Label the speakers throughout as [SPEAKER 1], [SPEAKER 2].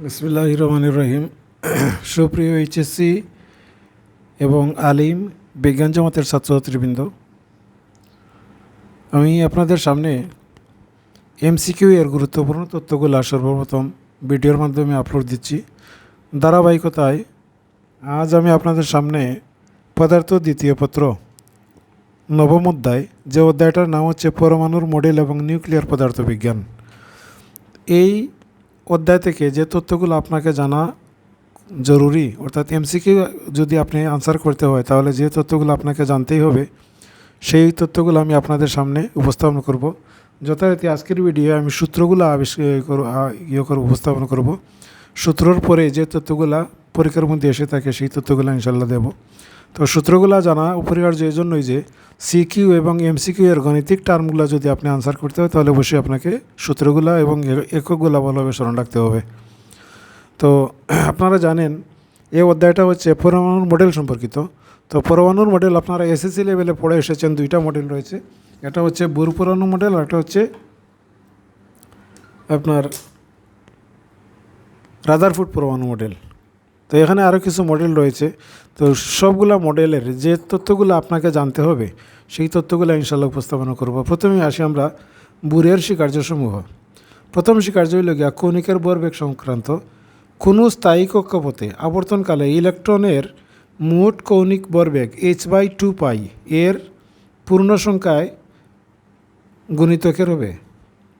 [SPEAKER 1] বিসমুল্লাহ রহমান রহিম সুপ্রিয় এইচএসসি এবং আলিম বিজ্ঞান জমাতের ছাত্রছাত্রীবৃন্দ, আমি আপনাদের সামনে এমসিকিউ এর গুরুত্বপূর্ণ তথ্যগুলো সর্বপ্রথম ভিডিওর মাধ্যমে আপলোড দিচ্ছি। ধারাবাহিকতায় আজ আমি আপনাদের সামনে পদার্থ দ্বিতীয় পত্র, নবম অধ্যায়, যে অধ্যায়টার নাম হচ্ছে পরমাণুর মডেল এবং নিউক্লিয়ার পদার্থ বিজ্ঞান এই অধ্যায় থেকে যে তথ্যগুলো আপনাকে জানা জরুরি, অর্থাৎ এমসিকিউ যদি আপনি আনসার করতে হয়, তাহলে যে তথ্যগুলো আপনাকে জানতেই হবে, সেই তথ্যগুলো আমি আপনাদের সামনে উপস্থাপন করব। যথারীতি আজকের ভিডিও আমি সূত্রগুলো আবিষ্কার ইয়ে করব, উপস্থাপন করব। সূত্রর পরে যে তথ্যগুলো পরীক্ষার মধ্যে এসে থাকে, সেই তথ্যগুলো ইনশাল্লাহ দেব। তো সূত্রগুলো জানা অপরিহার্য এই জন্যই যে সিকিউ এবং এমসিকিউ এর গাণিতিক টার্মগুলো যদি আপনি আনসার করতে হয়, তাহলে অবশ্যই আপনাকে সূত্রগুলো এবং এ- এককগুলো ভালোভাবে স্মরণ রাখতে হবে। তো আপনারা জানেন এই অধ্যায়টা হচ্ছে পরমাণুর মডেল সম্পর্কিত। তো পরমাণুর মডেল আপনারা এসএসসি লেভেলে পড়ে এসেছেন, দুইটা মডেল রয়েছে। এটা হচ্ছে বুর পরমাণু মডেল আর একটা হচ্ছে আপনার রাদারফুড পরমাণু মডেল তো এখানে আরও কিছু মডেল রয়েছে। তো সবগুলা মডেলের যে তথ্যগুলো আপনাকে জানতে হবে, সেই তথ্যগুলো ইনশাল্লাহ উপস্থাপনা করব। প্রথমে আসি আমরা বুরের স্বীকার্যসমূহ প্রথম স্বীকার্য হইল গিয়া কৌণিকের ভরবেগ সংক্রান্ত। কোনো স্থায়ী কক্ষপথে আবর্তনকালে ইলেকট্রনের মোট কৌণিক ভরবেগ এইচ বাই টু পাই এর পূর্ণ সংখ্যায় গুণিতকের হবে।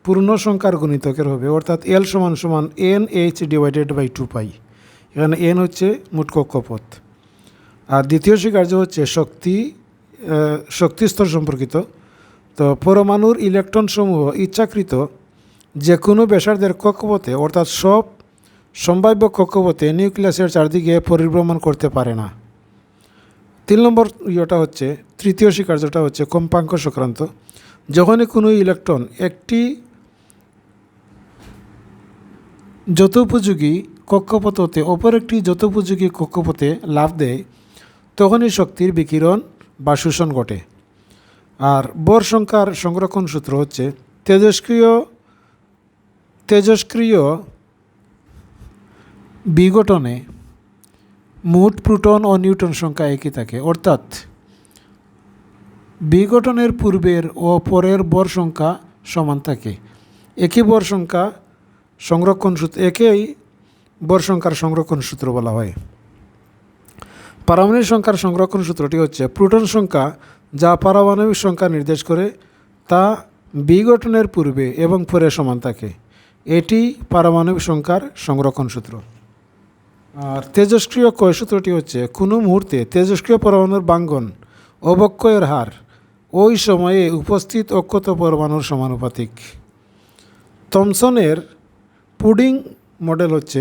[SPEAKER 1] পূর্ণ সংখ্যার গুণিতকের হবে, অর্থাৎ এল সমান সমান N H divided by two pi এখানে এন হচ্ছে মোট কক্ষপথ। আর দ্বিতীয় স্বীকার্য হচ্ছে শক্তি শক্তিস্তর সম্পর্কিত। তো পরমাণুর ইলেকট্রন সমূহ ইচ্ছাকৃত যে কোনো ব্যাসার্ধের কক্ষপথে, অর্থাৎ সব সম্ভাব্য কক্ষপথে নিউক্লিয়াসের চারদিকে পরিভ্রমণ করতে পারে না। তিন নম্বর ইয়েটা হচ্ছে, তৃতীয় স্বীকার্যটা হচ্ছে কম্পাঙ্ক সংক্রান্ত। যখনই কোনো ইলেকট্রন একটি যথোপযোগী কক্ষপথ হতে অপর একটি যথোপযোগী কক্ষপথে লাভ দেয়, তখনই শক্তির বিকিরণ বা শোষণ ঘটে। আর বর সংখ্যার সংরক্ষণ সূত্র হচ্ছে তেজস্ক্রিয় তেজস্ক্রিয় বিঘটনে মোট প্রোটন ও নিউটন সংখ্যা একই থাকে। অর্থাৎ বিঘটনের পূর্বের ও পরের বর সংখ্যা সমান থাকে। একই বর সংখ্যা সংরক্ষণ সূত্র, একেই বর সংখ্যার সংরক্ষণ সূত্র বলা হয়। পারমাণবিক সংখ্যার সংরক্ষণ সূত্রটি হচ্ছে প্রোটন সংখ্যা, যা পারমাণবিক সংখ্যা নির্দেশ করে তা বিঘটনের পূর্বে এবং পরে সমান থাকে। এটি পারমাণবিক সংখ্যার সংরক্ষণ সূত্র। আর তেজস্ক্রিয় ক্ষয় সূত্রটি হচ্ছে, কোনো মুহূর্তে তেজস্ক্রিয় পরমাণুর বাঙ্গন অবক্ষয়ের হার ওই সময়ে উপস্থিত অক্ষত পরমাণুর সমানুপাতিক। থমসনের পুডিং মডেল হচ্ছে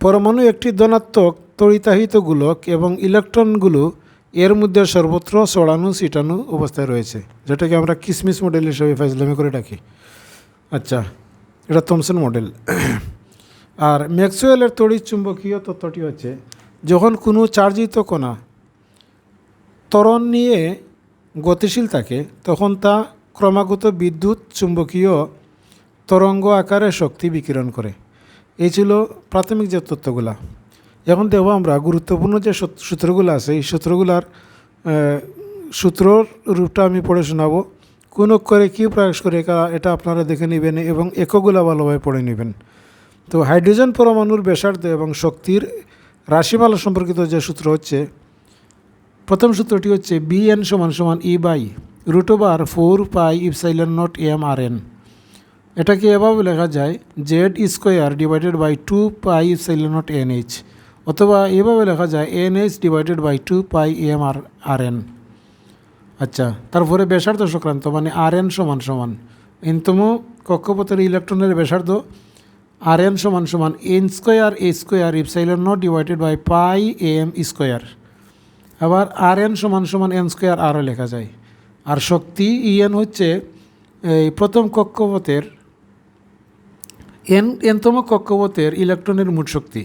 [SPEAKER 1] পরমাণু একটি ধনাত্মক তড়িতাহিত গোলক এবং ইলেকট্রনগুলো এর মধ্যে সর্বত্র ছড়ানো ছিটানো অবস্থায় রয়েছে, যেটাকে আমরা কিসমিস মডেল হিসেবে ফাইজলামি করে ডাকি। আচ্ছা এটা থমসন মডেল। আর ম্যাক্সওয়েলের তড়িৎ চুম্বকীয় তত্ত্বটি হচ্ছে, যখন কোনো চার্জিত কণা ত্বরণ নিয়ে গতিশীল থাকে, তখন তা ক্রমাগত বিদ্যুৎ চুম্বকীয় তরঙ্গ আকারে শক্তি বিকিরণ করে। এই ছিল প্রাথমিক যে তথ্যগুলা। এখন দেখব আমরা গুরুত্বপূর্ণ যে সূত- সূত্রগুলো আছে, এই সূত্রগুলার সূত্রর রূপটা আমি পড়ে শোনাবো। কোন অক্ষরে কী প্রয়াস করে এটা আপনারা দেখে নেবেন এবং একগুলা ভালোভাবে পড়ে নেবেন। তো হাইড্রোজেন পরমাণুর ব্যাসার্ধ এবং শক্তির রাশিমালা সম্পর্কিত যে সূত্র হচ্ছে, প্রথম সূত্রটি হচ্ছে বি এন সমান সমান E by root over four pi epsilon naught M R N এটাকে এভাবে লেখা যায় Z square divided by two pi epsilon naught N H অথবা এভাবে লেখা যায় N H divided by two pi M R R N আচ্ছা তারপরে ব্যাসার্ধ সংক্রান্ত মানে আর এন সমান। সমান এনতম কক্ষপথের ইলেকট্রনের ব্যাসার্ধ আর এন সমান সমান N square A square if epsilon naught divided by pi M square আবার আর এন সমান সমান এন স্কোয়ার আরও লেখা যায়। আর শক্তি ইএন হচ্ছে, এই প্রথম কক্ষপথের এন এনতম কক্ষপথের ইলেকট্রনের মোট শক্তি।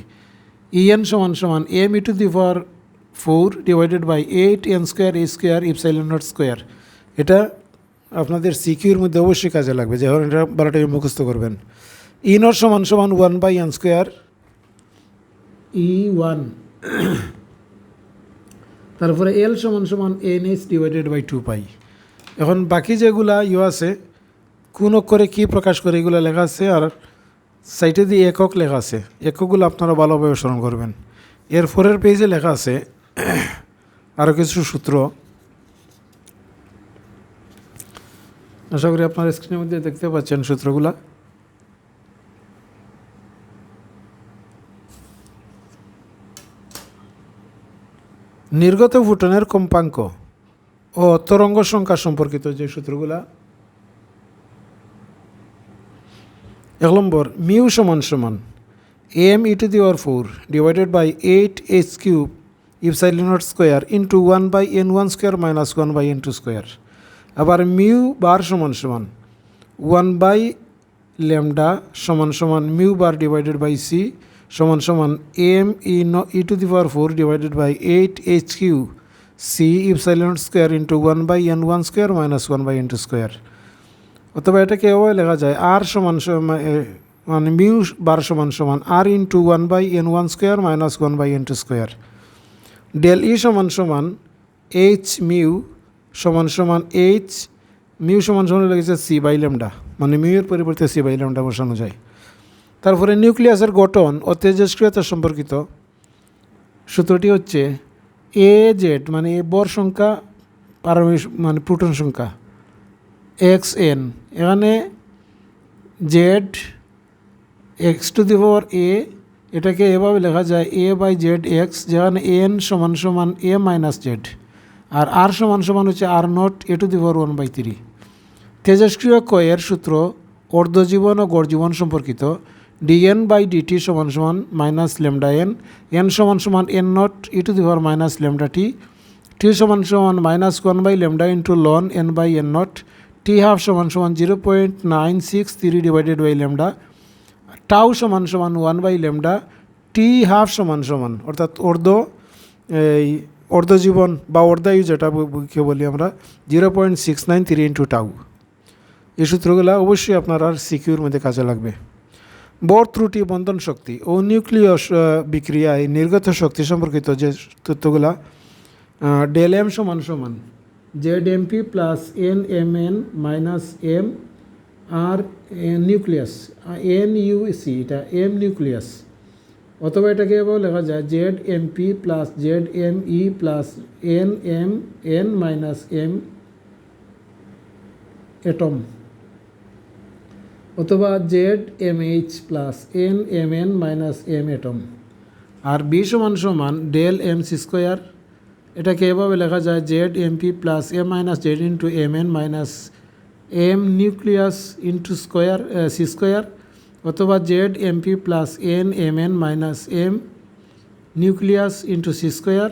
[SPEAKER 1] ইএন সমান সমান M E to the power four divided by eight N square A square epsilon naught square এটা আপনাদের সিকিউর মধ্যে অবশ্যই কাজে লাগবে যখন এটা বারোটায় মুখস্থ করবেন। ই নট সমান সমান one by N square E one তারপরে এল সমান সমান N H divided by two pi এখন বাকি যেগুলা ইউ আছে, কোন অক্ষরে কী প্রকাশ করে এগুলো লেখা আছে, আর সাইটে দিয়ে একক লেখা আছে। এককগুলো আপনারা ভালোভাবে স্মরণ করবেন। এর পরের পেজে লেখা আছে আরও কিছু সূত্র। আশা করি আপনার স্ক্রিনের মধ্যে দেখতে পাচ্ছেন সূত্রগুলা। নির্গত ফুটনের কম্পাঙ্ক ও তরঙ্গ সংখ্যা সম্পর্কিত যে সূত্রগুলা এক নম্বর মিউ সমান সমান, m e to the power four divided by eight h cube epsilon nought square into one by n one square minus one by n two square. আবার মিউ বার সমান সমান, ওয়ান বাই ল্যামডা সমান সমান mu bar divided by C সমান সমান M E ন E to the power four divided by eight H cube C epsilon square into one by N one square minus one by n two square. অথবা এটাকে এভাবে লেখা যায় আর সমান মানে মিউ বার সমান সমান R into one by N one square minus one by N two square del E সমান সমান এইচ মিউ সমান সমান এইচ মিউ সমান সমান লেগেছে সি বাই ল্যামডা মানে মিউয়ের পরিবর্তে সি বাই ল্যামডা বসানো যায়। তারপরে নিউক্লিয়াসের গঠন ও তেজস্ক্রিয়তা সম্পর্কিত সূত্রটি হচ্ছে এ জেড মানে এ বর সংখ্যা পারমাণবিক মানে প্রোটন সংখ্যা। X N. এখানে Z, X to the power A, এটাকে এভাবে লেখা যায়, এ বাই জেড এক্স, যেখানে এন সমান সমান এ মাইনাস জেড, আর আর সমান সমান হচ্ছে R naught, A to the power one by three. তেজস্ক্রিয় কয়ের সূত্র অর্ধজীবন ও গড়জীবন সম্পর্কিত, ডিএন বাই ডিটি সমান সমান মাইনাস লেমডা এন এন সমান সমান N naught, E to the power minus lambda T T সমান সমান minus one by lambda into ln N by N naught T half সমান সমান zero point nine six three divided by lambda tau সমান সমান one by lambda T half সমান সমান অর্থাৎ অর্ধ এই অর্ধজীবন বা অর্ধায়ু যেটা বলি আমরা zero point six nine three into tau এই সূত্রগুলো অবশ্যই আপনার আর সিকিউর মধ্যে কাজে লাগবে। বর ত্রুটি বন্ধন শক্তি ও নিউক্লিয়াস আহ, বিক্রিয়ায় নির্গত শক্তি সম্পর্কিত যে তথ্যগুলা ডেল এম সমান সমান Z M P plus N M N minus M R nucleus N U C এটা এম নিউক্লিয়াস অথবা এটাকে এভাবে লেখা যায় Z M P plus Z M E plus N M N minus M atom অথবা Z M H plus N M N minus M atom আর B সমান সমান del M C square এটাকে এভাবে লেখা যায় Z M P plus M minus Z into M N minus M nucleus into square C square অথবা Z M P plus N M N minus M nucleus into C square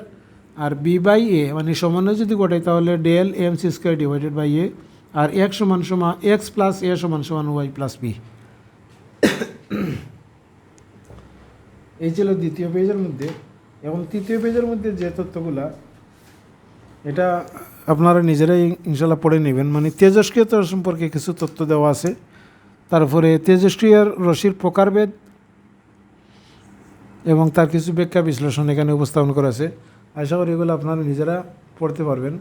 [SPEAKER 1] R B by এ মানে সমন্বয় যদি ঘটাই তাহলে del M C square divided by A R x সমান সমান x plus এ সমান সমান ওয়াই প্লাস বি এই ছিল দ্বিতীয় পেজের মধ্যে এবং তৃতীয় পেজের মধ্যে যে তথ্যগুলা এটা আপনারা নিজেরাই ইনশাল্লাহ পড়ে নেবেন। মানে তেজস্ক্রিয়তা সম্পর্কে কিছু তথ্য দেওয়া আছে। তারপরে তেজস্ক্রিয়ার রশির প্রকারভেদ এবং তার কিছু ব্যাখ্যা বিশ্লেষণ এখানে উপস্থাপন করা আছে। আশা করি এগুলো আপনারা নিজেরা পড়তে পারবেন।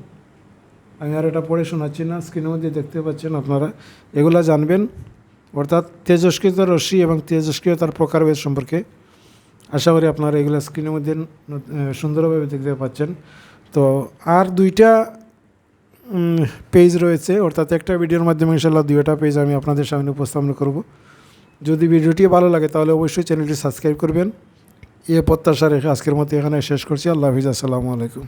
[SPEAKER 1] আমি আর এটা পড়ে শোনাচ্ছি না স্ক্রিনের মধ্যে দেখতে পাচ্ছেন আপনারা। এগুলা জানবেন। অর্থাৎ তেজস্ক্রিয়ত রশ্মি এবং তেজস্ক্রিয়তার প্রকারভেদ সম্পর্কে। আশা করি আপনারা এগুলো স্ক্রিনের মধ্যে সুন্দরভাবে দেখতে পাচ্ছেন। তো আর দুইটা পেজ রয়েছে অর্থাৎ একটা ভিডিওর মাধ্যমে ইনশাল্লাহ দুইটা পেজ আমি আপনাদের সামনে উপস্থাপন করব। যদি ভিডিওটি ভালো লাগে তাহলে অবশ্যই চ্যানেলটি সাবস্ক্রাইব করবেন। এ প্রত্যাশা রেখে আজকের মতো এখানে শেষ করছি। আল্লাহ হাফিজ, আসসালামু আলাইকুম।